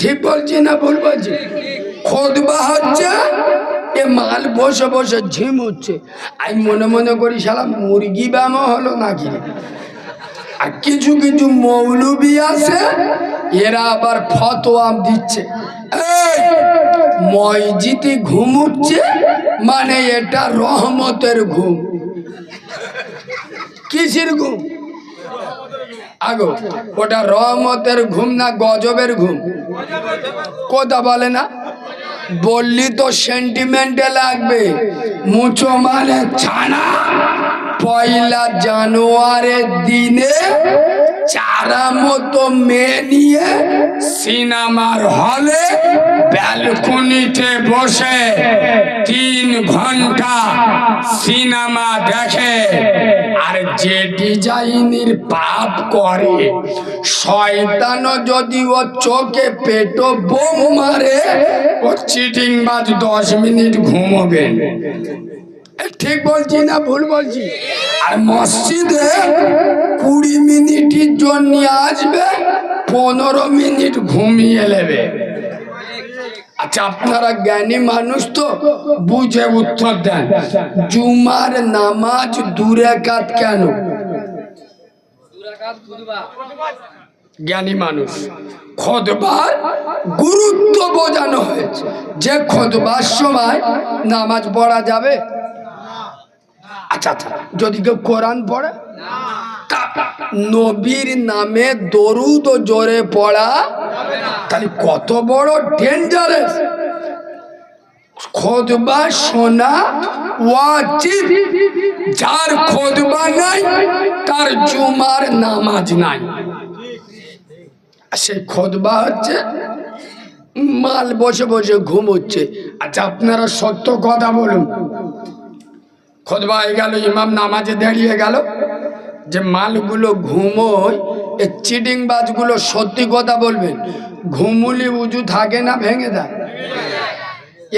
ঠিক বলছি না ভুল বলছি? খোদবা হচ্ছে এ মাল বসে বসে ঝিম হচ্ছে। আমি মনে মনে করি শালা মুরগি ব্যামো হলো নাকি? আর কিছু কিছু মৌলবি আছে, এরা আবার ফতোয়া দিচ্ছে। মসজিদে ঘুমুচ্ছে মানে এটা রহমতের ঘুম। কিসের ঘুম? আগো, ওটা রহমতের ঘুম না গজবের ঘুম? কথা বলে না? বললি তো সেন্টিমেন্টে লাগবে। মুচো মানে ছানা। পয়লা জানুয়ারের দিনে চারা মতো মেয়ে নিয়ে সিনেমার হলে ব্যালকনিতে বসে তিন ঘণ্টা সিনেমা দেখে। আর যে ডিজাইনের পাপ করে, শয়তানও যদি ও চোখে পেটো বোম মারে, ও চিটিং বাজ দশ মিনিট ঘুমোবে ঠিক বলছি না ভুল বলছি? আর মসজিদে কুড়ি মিনিটের জন্য আসবে, পনেরো মিনিট ঘুমিয়ে নেবে। আচ্ছা আপনারা জ্ঞানী মানুষ তো, বুঝে উত্তর দেন। জুমার নামাজ দূরে কাত কেন? জ্ঞানী মানুষ, খোদবার গুরুত্ব বোঝানো হয়েছে। যে খোদবার সময় নামাজ পড়া যাবে আচ্ছা আচ্ছা যদি কেউ কোরআন পড়ে নবীর নামে দরুদ জোরে পড়া, তাহলে কত বড় ডেঞ্জারাস খোদবা শোনা ওয়াজিব, যার খোদবা নাই, তার জুমার নামাজ নাই। সেই খোদবা হচ্ছে, মাল বসে বসে ঘুমোচ্ছে। আচ্ছা আপনারা সত্য কথা বলুন। খোদবা হয়ে গেল, ইমাম নামাজে দাঁড়িয়ে গেল। যে মালগুলো ঘুমোয় এ চিটিং বাজগুলো সত্যি কথা বলবেন, ঘুমুলি উজু থাকে না, ভেঙে দেয়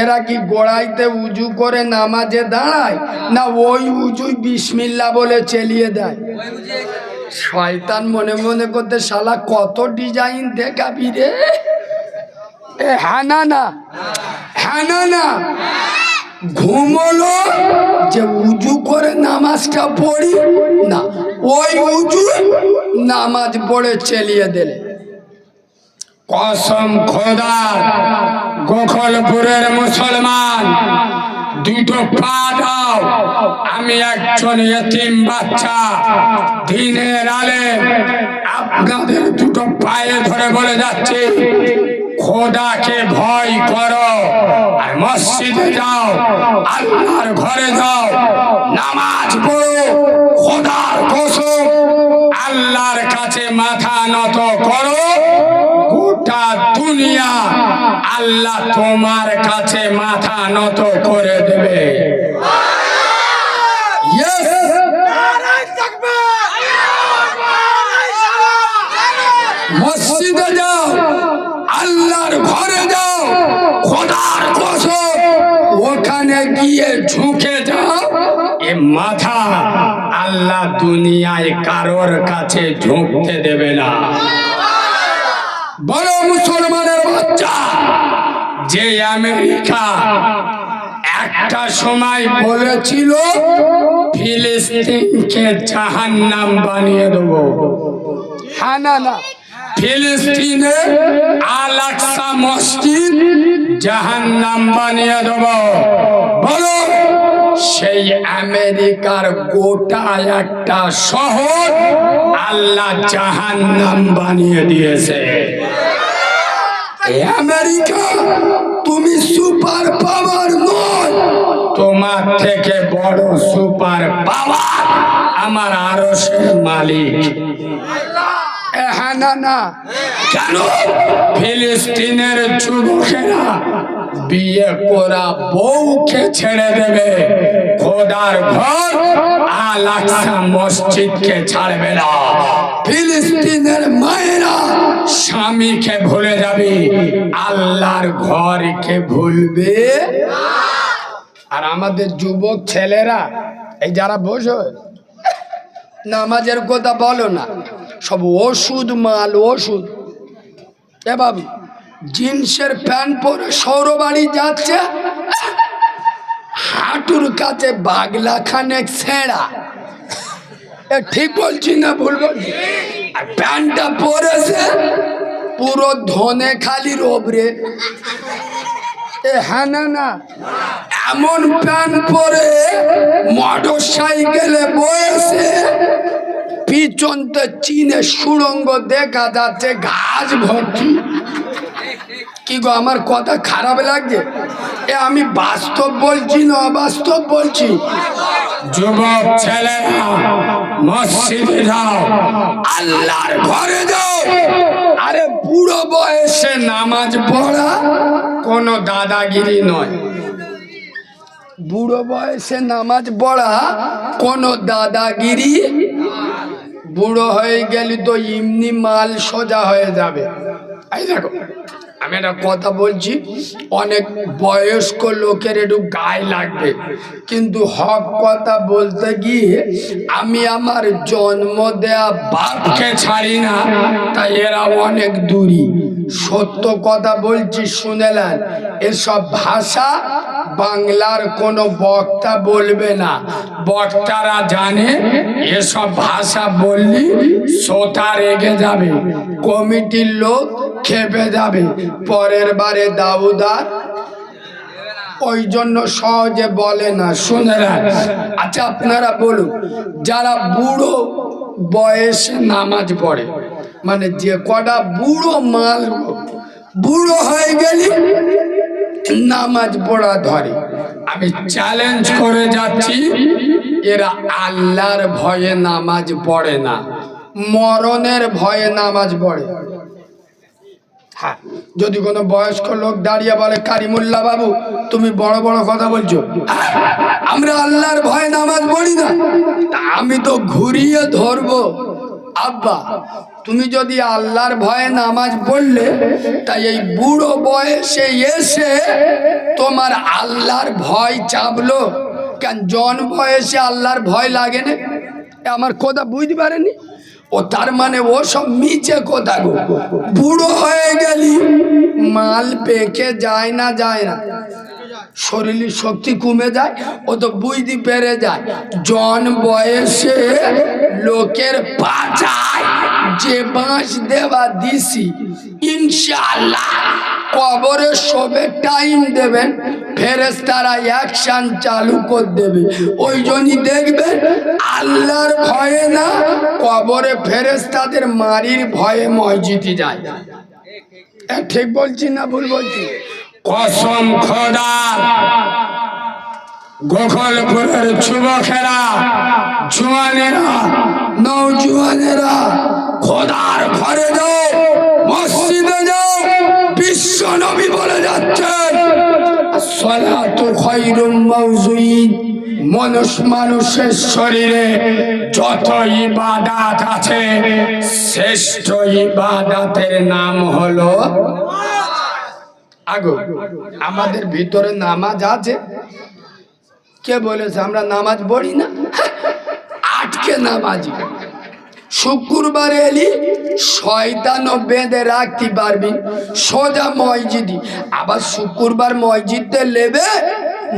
এরা কি গোড়াইতে উজু করে নামাজে দাঁড়ায়, না ওই উজুই বিসমিল্লা বলে চেলিয়ে দেয়? শয়তান মনে মনে করতে, শালা কত ডিজাইন দেখাবি রে? এ হ্যাঁ না না হ্যাঁ না ঘুমলো যে উজু করে নামাজটা পড়ি। না, ওই উজু নামাজ পড়ে চেলিয়ে দিলে। কসম খোদার গোখলপুরের মুসলমান, দুটো পা দাও, আমি একজন এতিম বাচ্চা, দিনের আলে আপনাদের দুটো পায়ে ধরে বলে যাচ্ছি। খোদাকে ভয় করো। আর মসজিদে যাও আল্লাহর ঘরে যাও নামাজ পড়ো খোদার কসম আল্লাহর কাছে মাথা নত করো। গোটা দুনিয়া আল্লাহ তোমার কাছে মাথা নত করে দেবে! মসজিদে ঘরে যাও। খোদার কসম, ওখানে গিয়ে ঝুঁকে যাও। এ মাথা আল্লাহ দুনিয়ায় কারোর কাছে ঝুঁকতে দেবে না। বড় মুসলমানের বাচ্চা, যে আমেরিকা একটা সময় বলেছিল, ফিলিস্তিনকে জাহান্নাম বানিয়ে দেবো। হ্যাঁ না না ফিলিস্তিনে আল আকসা মসজিদ জাহান্নাম বানিয়ে দেব। বলো, সেই আমেরিকার গোটা একটা শহর আল্লাহ জাহান্নাম বানিয়ে দিয়েছে। আমেরিকা, তুমি সুপার পাওয়ার নয়। তোমার থেকে বড় সুপার পাওয়ার আমার আরও মালিক। হ্যাঁ না না কেন? ফিলিস্তিনের যুবকেরা বিয়ে করা বউকে ছেড়ে দেবে। খোদার ঘর আল মসজিদকে ছাড়বে না। ফিলিস্তিনের মায়েরা স্বামীকে ভুলে যাবে। আল্লাহর ঘরকে ভুলবে। আর আমাদের যুবক ছেলেরা, এই যারা বসে নামাজের কথা বলো না। সব ওষুধ, মাল, ওষুধ। এ বাবু, জিন্সের প্যান্ট পরে সৌরবাড়ি যাচ্ছে, হাঁটুর কাছে বাগলা খানেক ছেঁড়া। এ ঠিক বলছি না ভুল বলছি? আর প্যান্টটা পরেছে, পুরো ধনে খালির ওপরে এ হ্যাঁ না না। এমন প্যান্ট পরে মোটর সাইকেলে বয়েছে পিছনতে চীনে সুড়ঙ্গ দেখা যাচ্ছে, ঘাস ভর্তি। কি গো, আমার কথা খারাপ লাগছে? এ আমি বাস্তব বলছি না অবাস্তব বলছি? যুবক ছেলেরা মসজিদে যাও আল্লাহর ঘরে যাও। আরে বুড়ো বয়সে নামাজ পড়া কোনো দাদাগিরি নয়। বুড়ো বয়সে নামাজ পড়া কোনো দাদাগিরি বুড়ো হয়ে গেলে তো এমনি মাল সোজা হয়ে যাবে। এই দেখো আমি একটা কথা বলছি, অনেক বয়স্ক লোকের একটু গায়ে লাগবে। কিন্তু হক কথা বলতে গিয়ে আমি আমার জন্ম দেয়া বাপকে ছাড়ি না, তাই এরা অনেক দূরী। সত্য কথা বলছি শুনেলেন এসব ভাষা বাংলার কোনো বক্তা বলবে না। বক্তারা জানে, এসব ভাষা বললি শ্রোতা রেগে যাবে। কমিটির লোক খেপে যাবে। পরের বারে দাউদার ওই জন্য সহজে বলে না। শুনে না আচ্ছা আপনারা বলুন, যারা বুড়ো বয়সে নামাজ পড়ে মানে যে কটা বুড়ো মাল বুড়ো হয়ে গেলি নামাজ পড়া ধরে, আমি চ্যালেঞ্জ করে যাচ্ছি, এরা আল্লাহর ভয়ে নামাজ পড়ে না, মরণের ভয়ে নামাজ পড়ে। যদি কোনো বয়স্ক লোক দাঁড়িয়ে বলে কারিমুল্লা বাবু তুমি বড় বড় কথা বলছো। হ্যাঁ, আমরা আল্লাহর ভয়ে নামাজ পড়ি না। আমি তো ঘুরিয়ে ধরবো। আব্বা তুমি যদি আল্লাহর ভয়ে নামাজ পড়লে তাই এই বুড়ো বয়সে এসে তোমার আল্লাহর ভয় চাপলো। কেন জন বয়সে আল্লাহর ভয় লাগে না? আমার কথা বুঝতে পারেনি? ও তার মানে ও সব মিচে কথা গো। বুড়ো হয়ে গেলি, মাল পেকে যায় না যায় না। শরীরের শক্তি কমে যায়, ও তো বুঝতে পেরে যায়। জন বয়সে লোকের পাচায় যে বাঁশ দেওয়া দিছি, ইনশাআল্লাহ। কবরে শোবে টাইম দেবেন ফেরেস তারা অ্যাকশন চালু করে দেবে। ওই জন্যই দেখবেন আল্লাহর ভয়ে না, কবরে ফেরেস তাদের মারির ভয়ে মসজিদে যায়। ঠিক বলছি না ভুল বলছি? কসম খোদার গোখলপুরের যুবকেরা, জুয়ানেরা, নৌজুয়ানেরা, খোদার ঘরে যাও, মসজিদে যাও বিশ্ব নবী বলে যাচ্ছেন। মানুষ মানুষের শরীরে যত ইবাদাত আছে, শ্রেষ্ঠ ইবাদাতের নাম হলো আগো। আমাদের ভিতরে নামাজ আছে। কে বলেছে আমরা নামাজ পড়ি না? আটকে নামাজি। শুক্রবার এলি, শয়তানও বেঁধে রাখতে পারবি। সোজা মসজিদি। আবার শুক্রবার মসজিদে লেবে,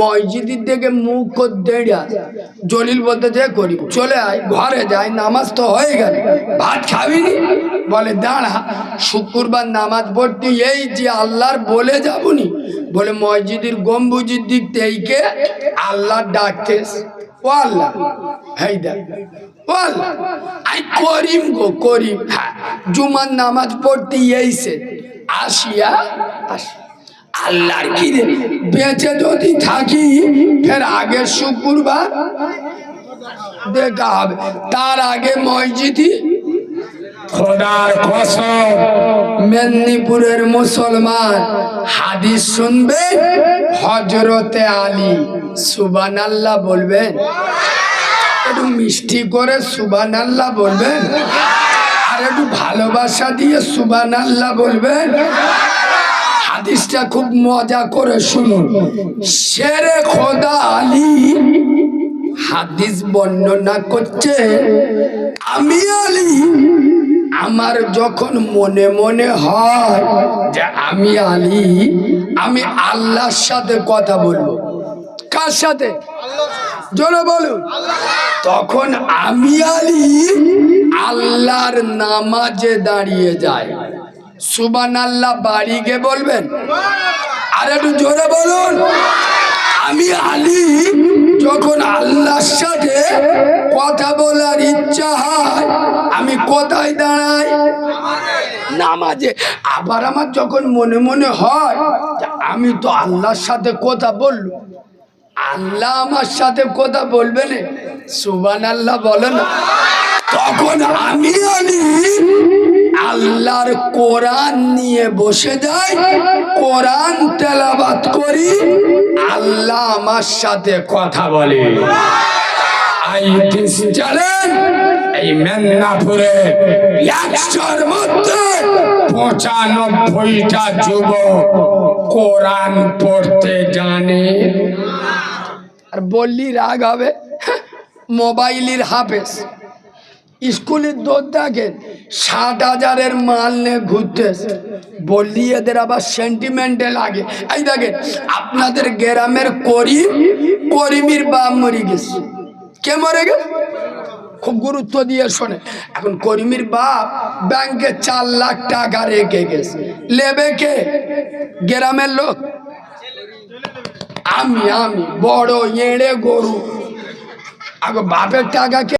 মসজিদের দিকে মুখ দেড়া জলিল বলতে যে করি, চলে আয়, ঘরে যাই, নামাজ তো হয়ে গেল। ভাত খাবি বলে, দাঁড়া, শুক্রবার নামাজ পড়তে এই যে আল্লাহর বলে যাবনি বলে, মসজিদের গম্বুজির দিক থেকে আল্লাহ ডাকতে ও আল্লাহ, হেই আল্লাহ আই করিম গো করিম। হ্যাঁ জুমার নামাজ পড়তে এইছে আসিয়া আসি। আল্লাহর কি বেঁচে যদি থাকি, ফের আগের শুক্রবার দেখা হবে। তার আগে মসজিদি খোদার কসম। মেদিনীপুরের মুসলমান হাদিস শুনবে হজরতে আলী। সুবান আল্লাহ বলবেন। একটু মিষ্টি করে সুবান আল্লাহ বলবেন? আর একটু ভালোবাসা দিয়ে সুবান আল্লাহ বলবেন? হাদিসটা খুব মজা করে শুনুন। শেরে খোদা আলী হাদিস বর্ণনা করছে, আমি আলী, আমার যখন মনে মনে হয় যে আমি আলী, আমি আল্লাহর সাথে কথা বলব। কার সাথে? জোরে বলুন। তখন আমি আলী আল্লাহর নামাজে দাঁড়িয়ে যাই। সুবান আল্লাহ বাড়ি গিয়ে বলবেন? আর একটু জোরে বলুন। আমি আলী যখন আল্লাহর সাথে কথা বলার ইচ্ছা হয়, আমি কোথায় দাঁড়াই? নামাজে। আবার আমার যখন মনে মনে হয় আমি তো আল্লাহর সাথে কথা বললু আল্লাহ আমার সাথে কথা বলবে না? সুবান আল্লাহ বলে না। তখন আমি আলী আল্লাহর কোরআন নিয়ে বসে যাই, কোরআন তেলাবাত করি, আল্লাহ আমার সাথে কথা বলে। মধ্যে পঁচানব্বইটা যুবক কোরআন পড়তে জানে। আর বললি রাগ হবে। মোবাইলের হাফেজ। স্কুলের দোর দেখেন ষাট হাজারের মাল নিয়ে ঘুরতেছে। বললি এদের আবার সেন্টিমেন্টে লাগে। এই দেখেন, আপনাদের গ্রামের করিম, করিমির বাপ মরে গেছে। কে মরে গেছে? খুব গুরুত্ব দিয়ে শোনে। এখন কর্মীর বাপ ব্যাংকে চার লাখ টাকা রেখে গেছে। লেবে কে? গ্রামের লোক। আমি আমি, বড়, এড়ে গরু। আগে বাপের টাকা